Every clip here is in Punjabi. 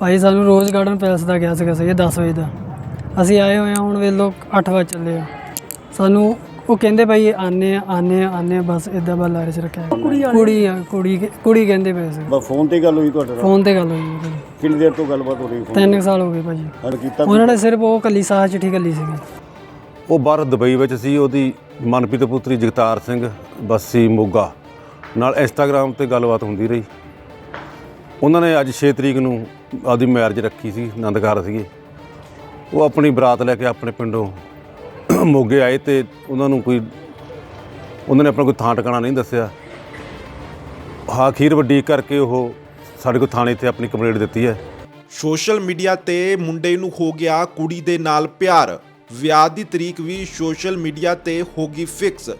ਭਾਈ ਸਾਨੂੰ ਰੋਜ਼ ਗਾਰਡਨ ਪੈਲਸ ਦਾ ਗਿਆ ਸੀਗਾ ਸਹੀ 10 ਵਜੇ ਦਾ। ਅਸੀਂ ਆਏ ਹੋਏ ਹਾਂ ਹੁਣ ਵੇਖ ਲਓ 8 ਵਜੇ ਚੱਲੇ ਆ। ਸਾਨੂੰ ਉਹ ਕਹਿੰਦੇ ਭਾਈ ਆਨੇ ਆ ਆਨੇ ਆ ਆਨੇ ਆ ਬਸ ਇਦਾਂ ਬਾ ਲਾਰੇ ਚ ਰੱਖਿਆ। ਕੁੜੀ ਆ ਕੁੜੀ ਕੁੜੀ ਕਹਿੰਦੇ ਪਏ ਸੀ। ਬਸ ਫੋਨ ਤੇ ਗੱਲ ਹੋਈ ਤੁਹਾਡੇ ਨਾਲ? ਫੋਨ ਤੇ ਗੱਲ ਹੋਈ ਭਾਈ। ਕਿੰਨੀ ਦੇਰ ਤੋਂ ਗੱਲਬਾਤ ਹੋ ਰਹੀ ਫੋਨ ਤਿੰਨ ਕੁ ਸਾਲ ਹੋ ਗਏ ਭਾਜੀ ਹਰ ਕੀਤਾ ਉਹਨਾਂ ਨੇ ਸਿਰਫ ਉਹ ਕੱਲੀ ਸਾਹ ਚਿੱਠੀ ਕੱਲੀ ਸੀਗੀ। ਉਹ ਬਾਹਰ ਦੁਬਈ ਵਿੱਚ ਸੀ ਉਹਦੀ ਮਨਪ੍ਰੀਤ ਪੁੱਤਰੀ ਜਗਤਾਰ ਸਿੰਘ ਬੱਸੀ ਮੋਗਾ। ਨਾਲ ਇੰਸਟਾਗ੍ਰam ਤੇ ਗੱਲਬਾਤ ਹੁੰਦੀ ਰਹੀ। ਉਹਨਾਂ ਨੇ ਅੱਜ 6 ਤਰੀਕ ਨੂੰ ਆਪਦੀ ਮੈਰਿਜ ਰੱਖੀ ਸੀ ਆਨੰਦਕਾਰ ਸੀਗੇ। ਉਹ ਆਪਣੀ ਬਰਾਤ ਲੈ ਕੇ ਆਪਣੇ ਪਿੰਡੋਂ ਮੋਗੇ ਆਏ ਤੇ ਉਹਨਾਂ ਨੂੰ ਕੋਈ ਉਹਨਾਂ ਨੇ ਆਪਣਾ ਕੋਈ ਥਾਂ ਟਿਕਾਣਾ ਨਹੀਂ ਦੱਸਿਆ। ਹਾਂ ਖੀਰ ਵੱਡੀ ਕਰਕੇ ਉਹ ਸਾਡੇ ਕੋਲ ਥਾਣੇ ਤੇ ਆਪਣੀ ਕੰਪਲੇਂਟ ਦਿੱਤੀ ਹੈ। ਸੋਸ਼ਲ ਮੀਡੀਆ ਤੇ ਮੁੰਡੇ ਨੂੰ ਹੋ ਗਿਆ ਕੁੜੀ ਦੇ ਨਾਲ ਪਿਆਰ। ਵਿਆਹ ਦੀ ਤਰੀਕ ਵੀ ਸੋਸ਼ਲ ਮੀਡੀਆ ਤੇ ਹੋ ਗਈ ਫਿਕਸ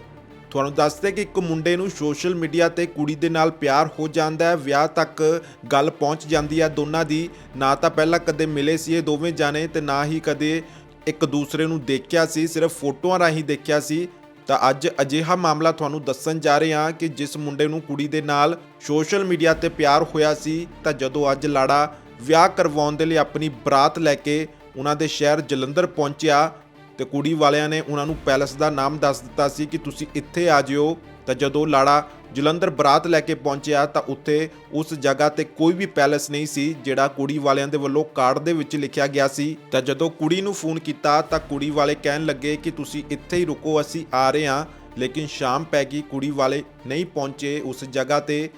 ਤੁਹਾਨੂੰ ਦੱਸਦੇ ਕਿ ਇੱਕ ਮੁੰਡੇ ਨੂੰ ਸੋਸ਼ਲ ਮੀਡੀਆ ਤੇ ਕੁੜੀ ਦੇ ਨਾਲ ਪਿਆਰ ਹੋ ਜਾਂਦਾ ਹੈ, ਵਿਆਹ ਤੱਕ ਗੱਲ ਪਹੁੰਚ ਜਾਂਦੀ ਹੈ ਦੋਨਾਂ ਦੀ। ਨਾ ਤਾਂ ਪਹਿਲਾਂ ਕਦੇ ਮਿਲੇ ਸੀ ਇਹ ਦੋਵੇਂ ਜਾਣੇ ਤੇ ਨਾ ਹੀ ਕਦੇ ਇੱਕ ਦੂਸਰੇ ਨੂੰ ਦੇਖਿਆ ਸੀ, ਸਿਰਫ ਫੋਟੋਆਂ ਰਾਹੀਂ ਦੇਖਿਆ ਸੀ। ਤਾਂ ਅੱਜ ਅਜਿਹਾ ਮਾਮਲਾ ਤੁਹਾਨੂੰ ਦੱਸਣ ਜਾ ਰਹੇ ਹਾਂ ਕਿ ਜਿਸ ਮੁੰਡੇ ਨੂੰ ਕੁੜੀ ਦੇ ਨਾਲ ਸੋਸ਼ਲ ਮੀਡੀਆ ਤੇ ਪਿਆਰ ਹੋਇਆ ਸੀ, ਤਾਂ ਜਦੋਂ ਅੱਜ ਲਾੜਾ ਵਿਆਹ ਕਰਵਾਉਣ ਦੇ ਲਈ ਆਪਣੀ ਬਰਾਤ ਲੈ ਕੇ ਉਹਨਾਂ ਦੇ ਸ਼ਹਿਰ ਜਲੰਧਰ ਪਹੁੰਚਿਆ ਤੇ ਕੁੜੀ ਵਾਲਿਆਂ ਨੇ ਉਹਨਾਂ ਨੂੰ ਪੈਲਸ ਦਾ ਨਾਮ ਦੱਸ ਦਿੱਤਾ ਸੀ ਕਿ ਤੁਸੀਂ ਇੱਥੇ ਆ ਜਿਓ। ਤਾਂ ਜਦੋਂ ਲਾੜਾ ਜਲੰਧਰ ਬਰਾਤ ਲੈ ਕੇ ਪਹੁੰਚਿਆ ਤਾਂ ਉੱਥੇ ਉਸ ਜਗ੍ਹਾ ਤੇ ਕੋਈ ਵੀ ਪੈਲਸ ਨਹੀਂ ਸੀ, ਜਿਹੜਾ ਕੁੜੀ ਵਾਲਿਆਂ ਦੇ ਵੱਲੋਂ ਕਾਰਡ ਦੇ ਵਿੱਚ ਲਿਖਿਆ ਗਿਆ ਸੀ। ਤਾਂ ਜਦੋਂ ਕੁੜੀ ਨੂੰ ਫੋਨ ਕੀਤਾ ਤਾਂ ਕੁੜੀ ਵਾਲੇ ਕਹਿਣ ਲੱਗੇ ਕਿ ਤੁਸੀਂ ਇੱਥੇ ਹੀ ਰੁਕੋ, ਅਸੀਂ ਆ ਰਹੇ ਹਾਂ। ਲੇਕਿਨ ਸ਼ਾਮ ਪੈ ਗਈ, ਕੁੜੀ ਵਾਲੇ ਨਹੀਂ ਪਹੁੰਚੇ। ਉਸ ਜਗ੍ਹਾ ਤੇ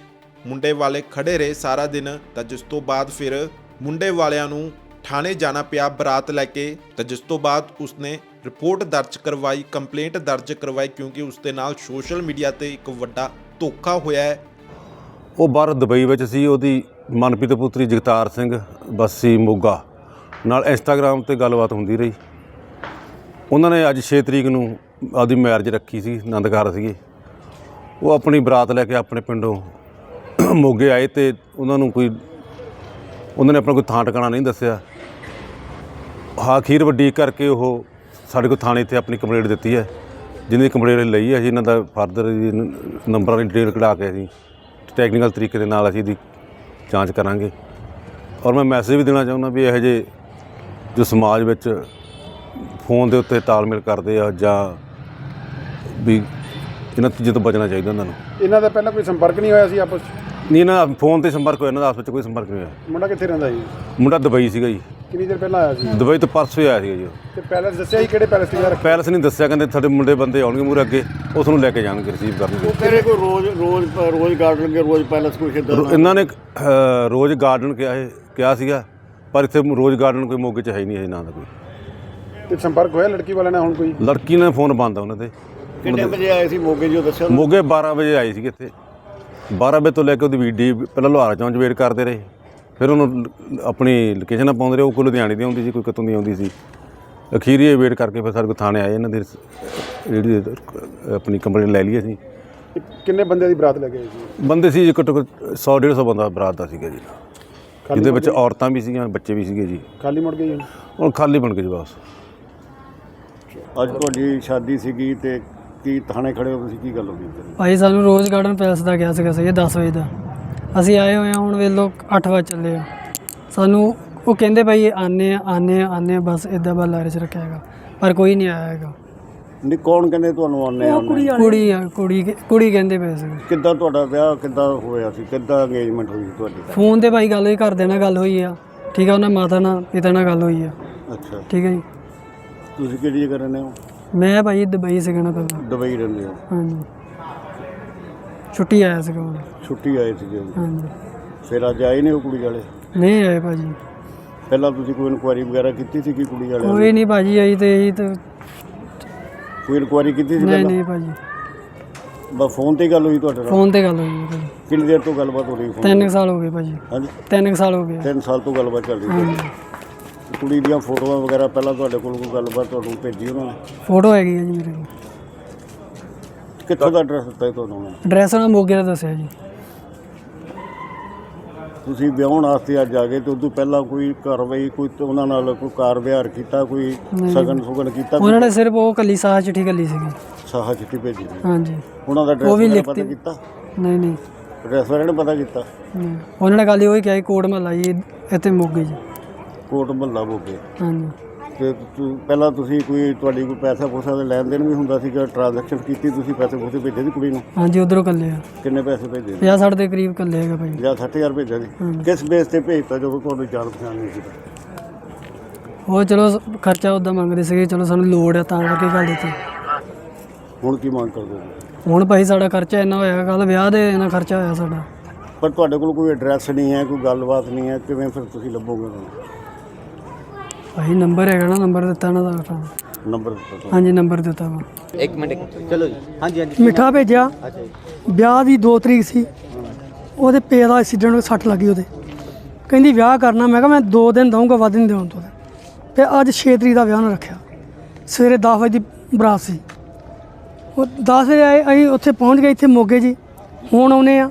ਮੁੰਡੇ ਵਾਲੇ ਖੜੇ ਰਹੇ ਸਾਰਾ ਦਿਨ। ਤਾਂ ਜਿਸ ਤੋਂ ਬਾਅਦ ਫਿਰ ਮੁੰਡੇ ਵਾਲਿਆਂ ਨੂੰ ਥਾਣੇ ਜਾਣਾ ਪਿਆ ਬਰਾਤ ਲੈ ਕੇ। ਤਾਂ ਜਿਸ ਤੋਂ ਬਾਅਦ ਉਸਨੇ ਰਿਪੋਰਟ ਦਰਜ ਕਰਵਾਈ, ਕੰਪਲੇਂਟ ਦਰਜ ਕਰਵਾਈ ਕਿਉਂਕਿ ਉਸ ਦੇ ਨਾਲ ਸੋਸ਼ਲ ਮੀਡੀਆ ਤੇ ਇੱਕ ਵੱਡਾ ਧੋਖਾ ਹੋਇਆ ਹੈ। ਉਹ ਬਾਹਰ ਦੁਬਈ ਵਿੱਚ ਸੀ, ਉਹਦੀ ਮਨਪ੍ਰੀਤ ਪੁੱਤਰੀ ਜਗਤਾਰ ਸਿੰਘ, ਬੱਸੀ ਮੋਗਾ ਨਾਲ ਇੰਸਟਾਗ੍ਰam ਤੇ ਗੱਲਬਾਤ ਹੁੰਦੀ ਰਹੀ। ਉਹਨਾਂ ਨੇ ਅੱਜ 6 ਤਰੀਕ ਨੂੰ ਆਪਦੀ ਮੈਰਿਜ ਰੱਖੀ ਸੀ, ਆਨੰਦਕਾਰ ਸੀਗੇ। ਉਹ ਆਪਣੀ ਬਰਾਤ ਲੈ ਕੇ ਆਪਣੇ ਪਿੰਡੋਂ ਮੋਗੇ ਆਏ ਤੇ ਉਹਨਾਂ ਨੂੰ ਕੋਈ, ਉਹਨਾਂ ਨੇ ਆਪਣਾ ਕੋਈ ਥਾਂ ਟਿਕਾਣਾ ਨਹੀਂ ਦੱਸਿਆ। ਹਾਂ ਖੀਰ ਵੱਡੀ ਕਰਕੇ ਉਹ ਸਾਡੇ ਕੋਲ ਥਾਣੇ ਤੇ ਆਪਣੀ ਕੰਪਲੇਂਟ ਦਿੱਤੀ ਹੈ। ਜਿਹਦੀ ਕੰਪਲੇਂਟ ਲਈ ਹੈ ਜੀ ਇਹਨਾਂ ਦਾ ਫਰਦਰ ਨੰਬਰਾਂ ਦੀ ਡਿਟੇਲ ਕਢਾ ਕੇ ਅਸੀਂ ਟੈਕਨੀਕਲ ਤਰੀਕੇ ਦੇ ਨਾਲ ਅਸੀਂ ਇਹਦੀ ਜਾਂਚ ਕਰਾਂਗੇ। ਔਰ ਮੈਂ ਮੈਸੇਜ ਵੀ ਦੇਣਾ ਚਾਹੁੰਦਾ ਵੀ ਇਹੋ ਜਿਹੇ ਜੋ ਸਮਾਜ ਵਿੱਚ ਫੋਨ ਦੇ ਉੱਤੇ ਤਾਲਮੇਲ ਕਰਦੇ ਆ ਜਾਂ ਵੀ ਇਹਨਾਂ ਚੀਜ਼ਾਂ ਤੋਂ ਬਚਣਾ ਚਾਹੀਦਾ ਉਹਨਾਂ ਨੂੰ। ਇਹਨਾਂ ਦਾ ਪਹਿਲਾਂ ਕੋਈ ਸੰਪਰਕ ਨਹੀਂ ਹੋਇਆ ਸੀ ਆਪਸ 'ਚ? ਨਹੀਂ ਇਹਨਾਂ ਦਾ ਫੋਨ ਤੇ ਸੰਪਰਕ ਹੋਇਆ ਇਹਨਾਂ ਦਾ ਆਪਸ ਵਿੱਚ ਕੋਈ ਸੰਪਰਕ ਨਹੀਂ ਹੋਇਆ। ਮੁੰਡਾ ਕਿੱਥੇ ਰਹਿੰਦਾ ਜੀ ਮੁੰਡਾ ਦੁਬਈ ਸੀਗਾ ਜੀ। ਕਿੰਨੀ ਦੇਰ ਪਹਿਲਾਂ ਆਇਆ ਸੀ? ਦੁਬਈ ਤੋਂ ਪਰਸੋਂ ਹੀ ਆਇਆ ਸੀਗਾ ਜੀ ਉਹ। ਤੇ ਪੈਲਸ ਦੱਸਿਆ ਸੀ ਕਿਹੜੇ ਪੈਲਸ ਤੇ ਜਾ ਰੱਖਿਆ ਪੈਲਸ ਨਹੀਂ ਦੱਸਿਆ ਕਹਿੰਦੇ ਸਾਡੇ ਮੁੰਡੇ ਬੰਦੇ ਆਉਣਗੇ ਮੂਹਰੇ ਅੱਗੇ ਉਸ ਨੂੰ ਲੈ ਕੇ ਜਾਣਗੇ ਰਿਸੀਵ ਕਰਨਗੇ ਤੇਰੇ ਕੋਈ ਰੋਜ਼ ਰੋਜ਼ ਰੋਜ਼ ਗਾਰਡਨ ਕੇ ਰੋਜ਼ ਪੈਲਸ ਕੋਈ ਖੇਡਦਾ ਰੋ- ਇਹਨਾਂ ਨੇ ਅਹ, ਰੋਜ਼ ਗਾਰਡਨ ਕਿਹਾ ਹੈ ਕਿਹਾ ਸੀਗਾ ਪਰ ਇੱਥੇ ਰੋਜ਼ ਗਾਰਡਨ ਕੋਈ ਮੋਗੇ 'ਚ ਹੈ ਹੀ ਨਹੀਂ ਹੈ ਨਾਂ ਦਾ ਕੋਈ। ਤੇ ਸੰਪਰਕ ਹੋਇਆ ਲੜਕੀ ਵਾਲਿਆਂ ਨਾਲ ਹੁਣ ਕੋਈ? ਲੜਕੀ ਨੇ ਫੋਨ ਬੰਦ ਆ ਉਹਨਾਂ ਦੇ। ਕਿੰਨੇ ਵਜੇ ਆਏ ਸੀ ਮੋਗੇ ਜੋ ਦੱਸਿਆ ਮੋਗੇ 12 ਵਜੇ ਆਈ ਸੀਗੇ ਇੱਥੇ। 12 ਵਜੇ ਤੋਂ ਲੈ ਕੇ ਉਹਦੀ ਵੀਡੀ ਪਹਿਲਾਂ ਲੋਹਾਰਾ ਚੌਂਚ ਵੇਟ ਕਰਦੇ ਰਹੇ। ਫਿਰ ਉਹਨੂੰ ਆਪਣੀ ਲੋਕੇਸ਼ਨ ਪਾਉਂਦੇ ਰਹੇ ਉਹ ਕੋਈ ਲੁਧਿਆਣੇ ਦੀ ਆਉਂਦੀ ਸੀ ਕੋਈ ਕਿਤੋਂ ਦੀ ਆਉਂਦੀ ਸੀ। ਅਖੀਰੀ ਇਹ ਵੇਟ ਕਰਕੇ ਫਿਰ ਸਾਡੇ ਕੋਲ ਥਾਣੇ ਆਏ ਇਹਨਾਂ ਦੇ ਜਿਹੜੀ ਆਪਣੀ ਕੰਪਲੇਂਟ ਲੈ ਲਈ ਅਸੀਂ। ਕਿੰਨੇ ਬੰਦਿਆਂ ਦੀ ਬਰਾਤ ਲੈ ਕੇ ਆਏ ਸੀ? ਬੰਦੇ ਸੀ ਜੀ ਘੱਟੋ ਘੱਟ 100 150 ਬੰਦਾ ਬਰਾਤ ਦਾ ਸੀਗਾ ਜੀ। ਜਿਹਦੇ ਵਿੱਚ ਔਰਤਾਂ ਵੀ ਸੀਗੀਆਂ ਬੱਚੇ ਵੀ ਸੀਗੇ ਜੀ। ਖਾਲੀ ਮੁੜ ਗਈ ਹੁਣ ਹੁਣ ਖਾਲੀ ਬਣ ਕੇ ਜੀ ਬਸ। ਅੱਜ ਤੁਹਾਡੀ ਸ਼ਾਦੀ ਸੀਗੀ ਤੇ ਕੀ ਥਾਣੇ ਖੜੇ ਹੋ ਤੁਸੀਂ? ਕੀ ਗੱਲ ਹੋ ਗਈ? ਭਾਈ ਸਾਨੂੰ ਰੋਜ਼ ਗਾਰਡਨ ਪੈਲਸ ਦਾ ਗਿਆ ਸੀਗਾ ਸਹੀ 10 ਵਜੇ ਦਾ। ਅਸੀਂ ਆਏ ਹੋਏ ਹਾਂ ਹੁਣ ਵੇਖ ਲਓ 8 ਵਜੇ ਚੱਲੇ ਆ। ਸਾਨੂੰ ਉਹ ਕਹਿੰਦੇ ਭਾਈ ਆਨੇ ਆ ਆਨੇ ਆ ਆਨੇ ਆ ਬਸ ਇਦਾਂ ਬਾ ਲਾਰੇ ਚ ਰੱਖਿਆ ਹੈਗਾ। ਪਰ ਕੋਈ ਨਹੀਂ ਆਇਆ ਹੈਗਾ। ਨਹੀਂ ਕੌਣ ਕਹਿੰਦੇ ਤੁਹਾਨੂੰ ਆਨੇ ਆ ਕੁੜੀ ਆ ਕੁੜੀ ਕੁੜੀ ਕਹਿੰਦੇ ਪਏ ਸੀ। ਕਿੱਦਾਂ ਤੁਹਾਡਾ ਵਿਆਹ ਕਿੱਦਾਂ ਹੋਇਆ ਸੀ? ਕਿੱਦਾਂ ਅੰਗੇਜਮੈਂਟ ਹੋਈ ਸੀ ਤੁਹਾਡੀ? ਫੋਨ ਤੇ ਭਾਈ ਗੱਲ ਹੋਈ ਘਰਦਿਆਂ ਨਾਲ ਗੱਲ ਹੋਈ ਆ। ਠੀਕ ਆ ਉਹਨਾਂ ਮਾਤਾ ਨਾਲ ਪਿਤਾ ਨਾਲ ਗੱਲ ਹੋਈ ਆ। ਅੱਛਾ। ਠੀਕ ਹੈ ਜੀ। ਤੁਸੀਂ ਕਿਹੜੀ ਜਗ੍ਹਾ ਰਹਿੰਦੇ ਹੋ? ਮੈਂ ਭਾਈ ਦੁਬਈ ਨਾ ਪਹਿਲਾਂ। ਦੁਬਈ ਰਹਿੰਦੇ ਹੋ। ਹਾਂਜੀ। ਛੁੱਟੀ ਆਇਆ ਸੀਗਾ ਹੁਣ। ਛੁੱਟੀ ਆਏ ਸੀਗੇ ਹਾਂਜੀ। ਫਿਰ ਅੱਜ ਆਏ ਨੇ ਉਹ ਕੁੜੀ ਵਾਲੇ? ਨਹੀਂ ਆਏ ਭਾਜੀ। ਪਹਿਲਾਂ ਤੁਸੀਂ ਕੋਈ ਇਨਕੁਆਇਰੀ ਵਗੈਰਾ ਕੀਤੀ ਸੀ ਕਿ ਕੁੜੀ ਵਾਲਿਆਂ ਨੇ ਕੋਈ ਨਹੀਂ ਭਾਜੀ ਆਈ ਤੇ ਇਹੀ ਤੇ ਕੋਈ ਇਨਕੁਆਇਰੀ ਕੀਤੀ ਸੀ ਨਹੀਂ ਪਹਿਲਾਂ? ਨਹੀਂ ਭਾਜੀ। ਬਸ ਫੋਨ ਤੇ ਗੱਲ ਹੋਈ ਤੁਹਾਡੇ ਨਾਲ? ਫੋਨ ਤੇ ਗੱਲ ਹੋਈ ਹੈ ਭਾਜੀ। ਕਿੰਨੀ ਦੇਰ ਤੋਂ ਗੱਲਬਾਤ ਹੋ ਰਹੀ ਫੋਨ ਤਿੰਨ ਕੁ ਸਾਲ ਹੋ ਗਏ ਭਾਜੀ। ਹਾਂਜੀ। ਤਿੰਨ ਕੁ ਸਾਲ ਹੋ ਗਏ। ਤਿੰਨ ਸਾਲ ਤੋਂ ਗੱਲਬਾਤ ਚੱਲ ਰਹੀ ਹਾਂਜੀ। ਹੈ ਕੁੜੀ ਦੀਆਂ ਫੋਟੋਆਂ ਵਗੈਰਾ ਪਹਿਲਾਂ ਤੁਹਾਡੇ ਕੋਲ ਕੋਈ ਗੱਲਬਾਤ ਤੁਹਾਨੂੰ ਭੇਜੀ ਉਹਨਾਂ ਨੇ? ਫੋਟੋ ਹੈਗੀ ਹੈ ਜੀ ਮੇਰੇ ਕੋਲ। ਕਿੱਥੋਂ ਦਾ ਐਡਰੈਸ ਦਿੱਤਾ ਤੁਹਾਨੂੰ? ਐਡਰੈਸ ਉਹਨਾਂ ਮੋਗੇ ਦਾ ਦੱਸਿਆ ਜੀ। ਤੁਸੀਂ ਵਿਆਹਣ ਵਾਸਤੇ ਅੱਜ ਆ ਗਏ ਤੇ ਉਦੋਂ ਪਹਿਲਾਂ ਕੋਈ ਕਾਰਵਾਈ ਕੋਈ ਤੇ ਉਹਨਾਂ ਨਾਲ ਕੋਈ ਕਾਰ ਵਿਹਾਰ ਕੀਤਾ ਕੋਈ ਸਗਨ ਸੁਗਨ ਕੀਤਾ? ਉਹਨਾਂ ਨੇ ਸਿਰਫ ਉਹ ਕੱਲੀ ਸਾਹ ਚਿੱਠੀ ਕੱਲੀ ਸੀਗੀ। ਸਾਹਾ ਚਿੱਠੀ ਭੇਜੀ ਸੀ। ਹਾਂਜੀ। ਉਹਨਾਂ ਦਾ ਉਹ ਵੀ ਐਡਰੈਸ ਲਿਖਤੀ। ਪਤਾ ਕੀਤਾ? ਨਹੀਂ ਨਹੀਂ। ਐਡਰੈਸ ਬਾਰੇ ਨੀ ਪਤਾ ਕੀਤਾ? ਨਹੀਂ। ਉਹਨਾਂ ਨੇ ਕੱਲ੍ਹ ਹੀ ਉਹੀ ਕਿਹਾ ਸੀ ਕੋਟ ਮਹੱਲਾ ਜੀ ਇੱਥੇ ਮੋਗੇ ਜੀ। ਕੋਟ ਮਹੱਲਾ ਬੋਗੇ ਹਾਂਜੀ। ਤੇ ਤੂੰ ਪਹਿਲਾਂ ਤੁਸੀਂ ਕੋਈ ਤੁਹਾਡੀ ਕੋਈ ਪੈਸਾ ਪੂਸਾ ਦਾ ਲੈਣ ਦੇਣ ਵੀ ਹੁੰਦਾ ਸੀਗਾ ਟ੍ਰਾਂਜੈਕਸ਼ਨ ਕੀਤੀ ਤੁਸੀਂ ਪੈਸੇ ਪੂਸੇ ਭੇਜੇ ਸੀ ਕੁੜੀ ਨੂੰ? ਹਾਂਜੀ ਉਧਰੋਂ ਕੱਲੇ ਆ। ਕਿੰਨੇ ਪੈਸੇ ਭੇਜੇ 50 60 ਦੇ ਕਰੀਬ ਕੱਲੇ ਹੈਗਾ ਭਾਈ। ਜਾਂ 60000 ਭੇਜਿਆ ਸੀ? ਕਿਸ ਬੇਸ ਤੇ ਭੇਜਤਾ ਜਦੋਂ ਤੁਹਾਨੂੰ ਜਾਣ ਪਛਾਣ ਨਹੀਂ ਸੀ? ਉਹ ਚਲੋ ਸ- ਖਰਚਾ ਉਦਾਂ ਮੰਗਦੇ ਸੀਗੇ ਚਲੋ ਸਾਨੂੰ ਲੋੜ ਆ ਤਾਂ ਕਰਕੇ ਗੱਲ ਦਿੱਤੀ। ਹੁਣ ਕੀ ਮੰਗ ਕਰਦੇ ਹੋ? ਹੁਣ ਭਾਈ ਸਾਡਾ ਖਰਚਾ ਇੰਨਾ ਹੋਇਆ ਕੱਲ ਵਿਆਹ ਦੇ ਇੰਨਾ ਖਰਚਾ ਹੋਇਆ ਸਾਡਾ। ਪਰ ਤੁਹਾਡੇ ਕੋਲ ਕੋਈ ਐਡਰੈਸ ਨਹੀਂ ਹੈ ਕੋਈ ਗੱਲਬਾਤ ਨਹੀਂ ਹੈ ਕਿਵੇਂ ਫਿਰ ਤੁਸੀਂ ਲੱਭੋਗੇ ਉਹਨੂੰ? ਭਾਈ ਨੰਬਰ ਹੈਗਾ ਨਾ ਨੰਬਰ ਦਿੱਤਾ ਨਾ ਦਾ ਨੰਬਰ। ਹਾਂਜੀ ਨੰਬਰ ਦਿੱਤਾ ਵਾ। ਇੱਕ ਮਿੰਟ ਚਲੋ ਜੀ। ਹਾਂਜੀ ਹਾਂਜੀ। ਮਿੱਠਾ ਭੇਜਿਆ। ਵਿਆਹ ਦੀ 2 ਤਰੀਕ ਸੀ। ਉਹਦੇ ਪੇ ਦਾ ਐਕਸੀਡੈਂਟ ਸੱਟ ਲੱਗੀ ਉਹਦੇ। ਕਹਿੰਦੀ ਵਿਆਹ ਕਰਨਾ। ਮੈਂ ਕਿਹਾ ਮੈਂ 2 ਦਿਨ ਦਊਂਗਾ ਵੱਧ ਨਹੀਂ ਦੇਉਂ ਤੋਂ ਤੇ। ਅੱਜ 6 ਤਰੀਕ ਦਾ ਵਿਆਹ ਨਾ ਰੱਖਿਆ। ਸਵੇਰੇ 10 ਵਜੇ ਦੀ ਬਰਾਤ ਸੀ। ਉਹ 10 ਵਜੇ ਆਏ ਅਸੀਂ ਉੱਥੇ ਪਹੁੰਚ ਗਏ ਇੱਥੇ ਮੋਗੇ ਜੀ। ਹੁਣ ਆਉਨੇ ਆ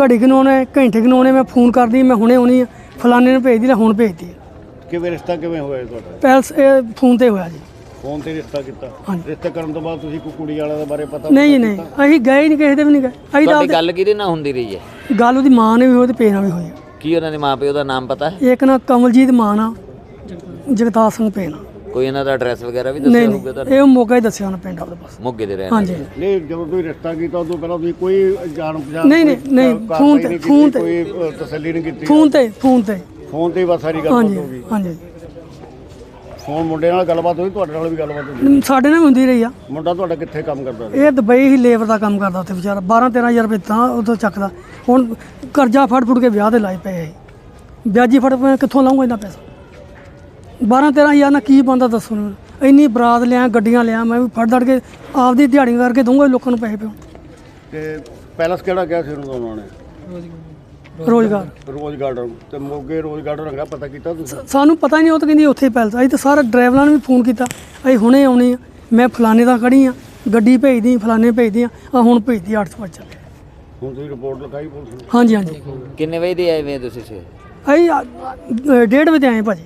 ਘੜੀ ਕਿਨੂੰ ਆਉਣੇ ਘੰਟੇ ਕਿਨੂੰ ਆਉਣੇ ਮੈਂ ਫੋਨ ਕਰਦੀ ਮੈਂ ਹੁਣੇ ਆਉਣੀ ਆ। ਫਲਾਣੇ ਨੂੰ ਭੇਜਦੀ ਲੈ ਹੁਣ ਭੇਜਦੀ ਆ। ਕਿਵੇਂ ਰਿਸ਼ਤਾ ਕਿਵੇਂ ਹੋਇਆ ਤੁਹਾਡਾ? ਪੈਲਸ ਇਹ ਫੋਨ ਤੇ ਹੋਇਆ ਜੀ। ਫੋਨ ਤੇ ਰਿਸ਼ਤਾ ਕੀਤਾ? ਹਾਂਜੀ। ਰਿਸ਼ਤਾ ਕਰਨ ਤੋਂ ਬਾਅਦ ਤੁਸੀਂ ਕੋਈ ਕੁੜੀ ਵਾਲਿਆਂ ਦੇ ਬਾਰੇ ਪਤਾ ਨਹੀਂ ਨਹੀਂ ਅਸੀਂ ਗਏ ਹੀ ਨਹੀਂ ਕਿਸੇ ਦੇ ਵੀ ਨਹੀਂ ਗਏ। ਅਸੀਂ ਤਾਂ ਤੁਹਾਡੀ ਗੱਲ ਕਿਹਦੇ ਨਾਲ ਹੁੰਦੀ ਰਹੀ ਹੈ? ਗੱਲ ਉਹਦੀ ਮਾਂ ਨੇ ਵੀ ਹੋਈ ਤੇ ਪੇ ਨਾਲ ਵੀ ਹੋਈ ਆ। ਕੀ ਉਹਨਾਂ ਦੇ ਮਾਪਿਓ ਦਾ ਨਾਮ ਪਤਾ ਹੈ? ਇੱਕ ਨਾ ਕਮਲਜੀਤ ਮਾਨ ਆ ਜਗਤਾਰ ਸਿੰਘ ਪੇਨ ਕੋਈ ਇਹਨਾਂ ਦਾ ਐਡਰੈਸ ਵਗੈਰਾ ਵੀ ਨਹੀਂ ਦੱਸਿਆ ਨਹੀਂ ਹੋਊਗਾ ਤੁਹਾਨੂੰ ਇਹ ਮੌਕਾ ਹੀ ਦੱਸਿਆ ਉਹਨੇ ਪਿੰਡ ਆਪਦੇ ਪਾਸ। ਮੋਗੇ ਦੇ ਰਹਿਣ ਹਾਂਜੀ। ਨਹੀਂ ਜਦੋਂ ਤੁਸੀਂ ਰਿਸ਼ਤਾ ਕੀਤਾ ਉਦੋਂ ਪਹਿਲਾਂ ਤੁਸੀਂ ਕੋਈ ਜਾਣ ਪਛਾਣ ਨਹੀਂ, ਨਹੀਂ, ਕੋਈ ਨਹੀਂ, ਕਾਰਵਾਈ ਫੋਨ ਤੇ- ਨਹੀਂ ਕੀਤੀ, ਫੋਨ ਤੇ। ਕੋਈ ਅ, ਤਸੱਲੀ ਨਹੀਂ ਕੀਤੀ ਫੋਨ ਤੇ ਫੋਨ ਤੇ। ਫੋਨ ਤੇ ਹੀ ਬਸ ਸਾਰੀ ਗੱਲ ਹਾਂਜੀ ਹੋ ਗਈ। ਹਾਂਜੀ। ਫੋਨ ਮੁੰਡੇ ਨਾਲ ਗੱਲਬਾਤ ਹੋਈ ਤੁਹਾਡੇ ਨਾਲ ਵੀ ਗੱਲਬਾਤ ਹੋਈ? ਸਾਡੇ ਨਾਲ ਵੀ ਹੁੰਦੀ ਰਹੀ ਆ। ਮੁੰਡਾ ਤੁਹਾਡਾ ਕਿੱਥੇ ਕੰਮ ਕਰਦਾ ਸੀ? ਇਹ ਦੁਬਈ ਹੀ ਲੇਬਰ ਦਾ ਕੰਮ ਕਰਦਾ ਉੱਥੇ ਵਿਚਾਰਾ 12 13000 ਰੁਪਏ ਤਾਂ ਉਦੋਂ ਚੱਕਦਾ। ਹੁਣ ਕਰਜ਼ਾ ਫੜ ਫੁੜ ਕੇ ਵਿਆਹ ਦੇ ਲਾਏ ਪਏ ਇਹ। ਵਿਆਜੀ ਫੜ ਮੈਂ ਕਿੱਥੋਂ ਲਾਉਂਗਾ ਇੰਨਾ ਪੈਸਾ? 12 13000 ਨਾਲ ਕੀ ਬੰਦਾ ਦੱਸੋ ਮੈਨੂੰ ਇੰਨੀ ਬਰਾਤ ਲਿਆ ਗੱਡੀਆਂ ਲਿਆ ਮੈਂ ਵੀ ਫੜ ਦੜ ਕੇ ਆਪਦੀ ਦਿਹਾੜੀ ਕਰਕੇ ਦਊਂਗਾ ਲੋਕਾਂ ਨੂੰ ਪੈਸੇ ਪਿਓ ਤੇ ਪੈਲਸ ਕਿਹੜਾ ਗਿਆ ਸੀ ਉਹਨੂੰ ਉਹਨਾਂ ਨੇ ਰੋਜ਼ਗਾਰ। ਰੋਜ਼ ਗਾਰਡਨ ਤੇ ਮੋਗੇ ਰੋਜ਼ ਗਾਰਡਨ ਰੰਗਾ ਪਤਾ ਕੀਤਾ ਤੁਸੀਂ? ਸਾਨੂੰ ਪਤਾ ਨਹੀਂ ਉਹ ਤਾਂ ਕਹਿੰਦੀ ਉੱਥੇ ਪੈਲਸ। ਅਸੀਂ ਤਾਂ ਸਾਰੇ ਡਰਾਈਵਰਾਂ ਨੂੰ ਵੀ ਫੋਨ ਕੀਤਾ। ਅਸੀਂ ਹੁਣੇ ਆਉਣੇ ਆ ਮੈਂ ਫਲਾਣੇ ਦਾ ਖੜੀ ਆ ਗੱਡੀ ਭੇਜਦੀ ਫਲਾਣੇ ਭੇਜਦੀ ਆ ਆ ਹੁਣ ਭੇਜਦੀ 800 ਵਜੇ ਹੁਣ ਤੁਸੀਂ ਰਿਪੋਰਟ ਲਿਖਾਈ ਪੁਲਿਸ ਨੂੰ? ਹਾਂਜੀ ਹਾਂਜੀ। ਕਿੰਨੇ ਵਜੇ ਦੇ ਆਏ ਵੇ ਤੁਸੀਂ ਸਵੇਰੇ ਅਸੀਂ ਆ- ਆ- ਡੇਢ ਵਜੇ ਆਏ ਭਾਜੀ।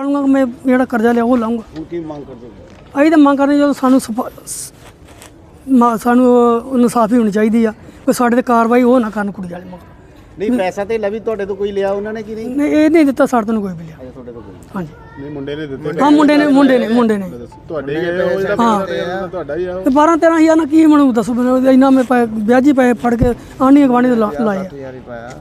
ਲਾਉਂਗਾ ਮੈਂ ਜਿਹੜਾ ਕਰਜ਼ਾ ਲਿਆ ਉਹ ਲਾਉਂਗਾ। ਹੁਣ ਕੀ ਮੰਗ ਕਰਦੇ ਹੋ? ਅਸੀਂ ਤਾਂ ਮੰਗ ਕਰਦੇ ਜਦੋਂ ਸਾਨੂੰ ਸਫਾ- ਸ- ਮਾ- ਸਾਨੂੰ ਇਨਸਾਫੀ ਹੋਣੀ ਚਾਹੀਦੀ ਆ। ਕੋਈ ਸਾਡੇ ਤੇ ਕਾਰਵਾਈ ਉਹ ਨਾ ਕਰਨ ਕੁੜੀ ਵਾਲੇ ਮਗਰ। ਨਹੀਂ ਪੈਸਾ ਤੇ ਵੀ ਤੁਹਾਡੇ ਤੋਂ ਕੋਈ ਲਿਆ ਉਹਨਾਂ ਨੇ ਕਿ ਨਹੀਂ? ਨਹੀਂ ਇਹ ਨਹੀਂ ਦਿੱਤਾ ਸਾਡੇ ਤੋਂ ਕੋਈ ਵੀ ਲਿਆ। ਤੁਹਾਡੇ ਤੋਂ ਕੋਈ ਹਾਂਜੀ। ਨਹੀਂ ਮੁੰਡੇ ਨੇ ਦਿੱਤੇ ਹਾਂ ਮੁੰਡੇ ਨੇ ਮੁੰਡੇ ਨੇ ਮੁੰਡੇ ਨੇ। ਤੁਹਾਡੇ ਹੀ ਉਹ ਹਾਂ। ਤੁਹਾਡਾ ਹੀ ਆ ਤੇ 12 13000 ਨਾਲ ਕੀ ਮੈਨੂੰ ਦੱਸੋ ਮੈਨੂੰ ਇੰਨਾ ਮੈਂ ਪੈ- ਵਿਆਜੀ ਪਏ ਫੜ ਕੇ ਆਂਢੀ ਗਵਾਂਢੀ ਦੇ ਲਾ- ਲਾਏ ਆ।